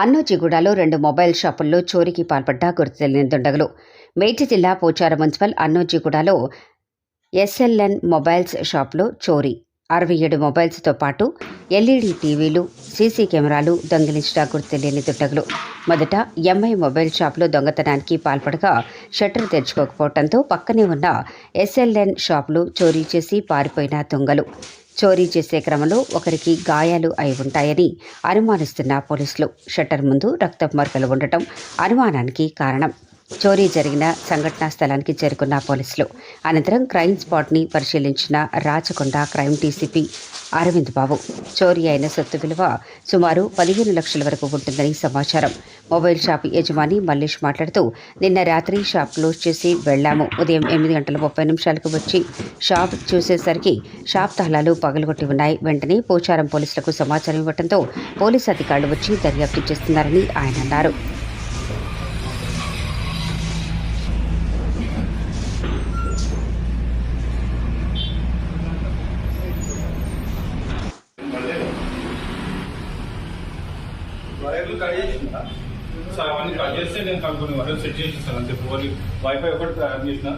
అన్నోజిగూడలో రెండు మొబైల్ షాపుల్లో చోరీకి పాల్పడ్డ గుర్తు తెలియని దుండగులు. మేడ్చి జిల్లా పోచారం మున్సిపల్ అన్నోజిగూడలో ఎస్ఎల్ఎన్ మొబైల్స్ షాప్లో చోరీ. అరవై ఏడు మొబైల్స్తో పాటు ఎల్ఈడి టీవీలు సీసీ కెమెరాలు దొంగిలించడా గుర్తులేని దుట్టగులు మొదట ఎంఐ మొబైల్ షాప్లో దొంగతనానికి పాల్పడగా షట్టర్ తెరుచుకోకపోవడంతో పక్కనే ఉన్న ఎస్ఎల్ఎన్ షాపులు చోరీ చేసి పారిపోయిన దొంగలు. చోరీ చేసే క్రమంలో ఒకరికి గాయాలు అయి ఉంటాయని అనుమానిస్తున్న పోలీసులు. షట్టర్ ముందు రక్తపు మరకలు ఉండటం అనుమానానికి కారణం. చోరీ జరిగిన సంఘటనా స్థలానికి చేరుకున్న పోలీసులు. అనంతరం క్రైమ్ స్పాట్ని పరిశీలించిన రాచకొండ క్రైమ్ డీసీపీ అరవింద్ బాబు. చోరీ అయిన సొత్తు విలువ సుమారు పదిహేను లక్షల వరకు ఉంటుందని సమాచారం. మొబైల్ షాప్ యజమాని మల్లేష్ మాట్లాడుతూ నిన్న రాత్రి షాప్ క్లోజ్ చేసి వెళ్ళాము. ఉదయం ఎనిమిది గంటల ముప్పై నిమిషాలకు వచ్చి షాప్ చూసేసరికి షాప్ తాళాలు పగలగొట్టి ఉన్నాయి. వెంటనే పోచారం పోలీసులకు సమాచారం ఇవ్వడంతో పోలీసు అధికారులు వచ్చి దర్యాప్తు చేస్తున్నారని ఆయన అన్నారు. కట్ చేసిందా? సార్ అవన్నీ కట్ చేస్తే నేను కనుక్కొని వైర్ సెట్ చేసి సార్ అంతే ఓన్లీ వైఫై ఒకటి తయారు చేసిన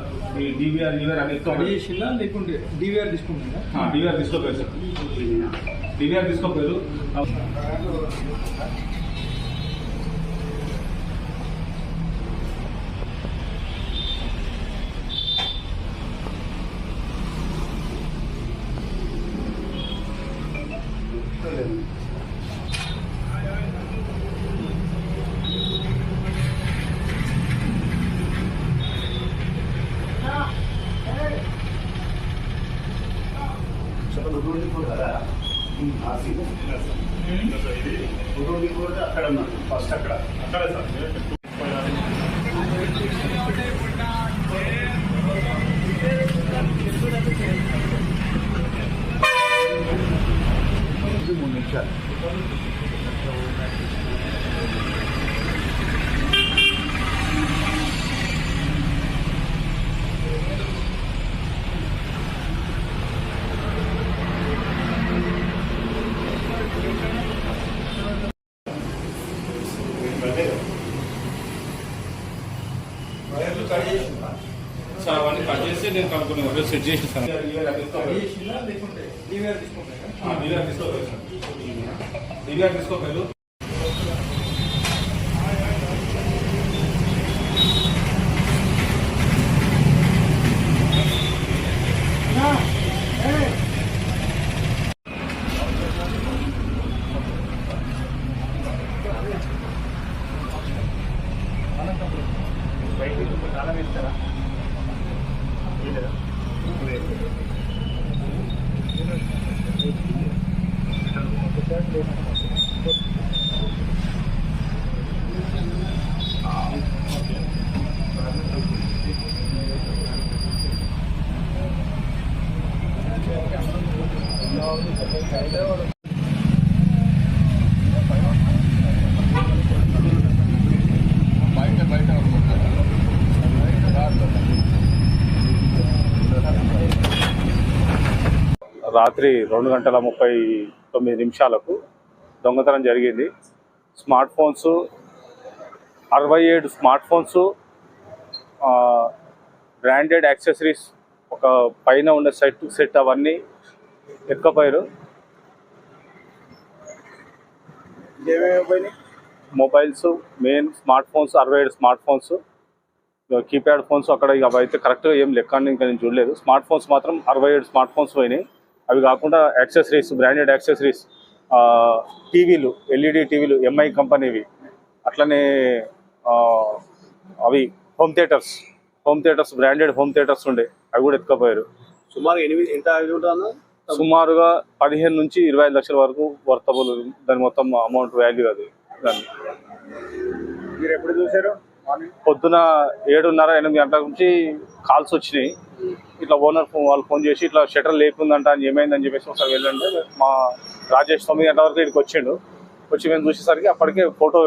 ఈ డివిఆర్ డివిఆర్ అనేది కట్ చేసిందా? లేకుంటే డివిఆర్ తీసుకుంటుందా డివిఆర్ తీసుకోపోయారు సార్. డివిఆర్ తీసుకోపోయారు అక్కడ. ఉన్నాడు ఫస్ట్ అక్కడ అక్కడ సార్ మూడు నిమిషాలు వైర్లు కట్ చేసిందా సార్ అవన్నీ కట్ చేస్తే నేను కనుక్కొని వైర్ సెట్ చేసి కట్ తీసుకోపోయారు చేసిందా లేకుంటే డివిఆర్ తీసుకుంటుందా డివిఆర్ తీసుకోపోయారు సార్ డివిఆర్ తీసుకోపోయారు బయట బయట రాత్రి రెండు గంటల ముప్పై తొమ్మిది నిమిషాలకు దొంగతనం జరిగింది. స్మార్ట్ ఫోన్స్ అరవై ఏడు స్మార్ట్ ఫోన్స్ బ్రాండెడ్ యాక్సెసరీస్ ఒక పైన ఉండే సెట్ సెట్ అవన్నీ ఎక్కపోయారు. మొబైల్స్ మెయిన్ స్మార్ట్ ఫోన్స్ అరవై ఏడు స్మార్ట్ ఫోన్స్. కీప్యాడ్ ఫోన్స్ అక్కడ ఇక అవి అయితే కరెక్ట్గా ఏం లెక్క ఇంకా నేను చూడలేదు. స్మార్ట్ ఫోన్స్ మాత్రం అరవై ఏడు స్మార్ట్ ఫోన్స్ పోయినాయి. అవి కాకుండా యాక్సెసరీస్ బ్రాండెడ్ యాక్సెసరీస్ టీవీలు ఎల్ఈడి టీవీలు ఎంఐ కంపెనీవి అట్లనే ఆ, అవి home theatres home theatres branded home theatres ఉండే అవి కూడా ఎత్తుకపోయారు. సుమారు ఎనిమిది ఎంత సుమారుగా పదిహేను నుంచి ఇరవై ఐదు లక్షల వరకు వర్తబుల్ దాని మొత్తం అమౌంట్ వాల్యూ అది దాన్ని. మీరు ఎప్పుడు చూసారు పొద్దున ఏడున్నర ఎనిమిది గంటల నుంచి కాల్స్ వచ్చినాయి. ఇట్లా ఓనర్ ఫోన్ వాళ్ళు ఫోన్ చేసి ఇట్లా షటర్ లేకుందంట అని ఏమైందని చెప్పేసి ఒకసారి వెళ్ళండి. మా రాజేష్ తొమ్మిది గంటల వరకు ఇక్కడికి వచ్చిండు. వచ్చి మేము చూసేసరికి అప్పటికే ఫోటో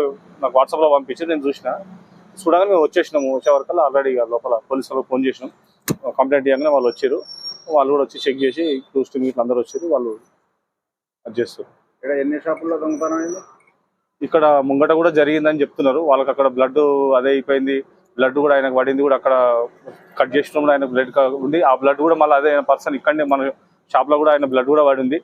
నాకు వాట్సాప్లో పంపించి నేను చూసిన. చూడగానే మేము వచ్చేసినాము. వచ్చే వరకు ఆల్రెడీ లోపల పోలీసు వాళ్ళకి ఫోన్ చేసినాం. కంప్లైంట్ చేయగానే వాళ్ళు వచ్చారు. వాళ్ళు కూడా వచ్చి చెక్ చేసి క్లూస్ టీమ్ ఇట్లా అందరూ వచ్చారు. వాళ్ళు అది చేస్తారు. ఇక్కడ ఎన్ని షాపుల్లో దొంగతనం ఇక్కడ ముంగట కూడా జరిగిందని చెప్తున్నారు. వాళ్ళకి అక్కడ బ్లడ్ అదే అయిపోయింది. బ్లడ్ కూడా ఆయనకు పడింది కూడా అక్కడ కట్ చేసినప్పుడు ఆయన బ్లడ్ ఉంది ఆ బ్లడ్ కూడా మళ్ళీ అదే పర్సన్ ఇక్కడనే మన షాప్లో కూడా ఆయన బ్లడ్ కూడా పడింది.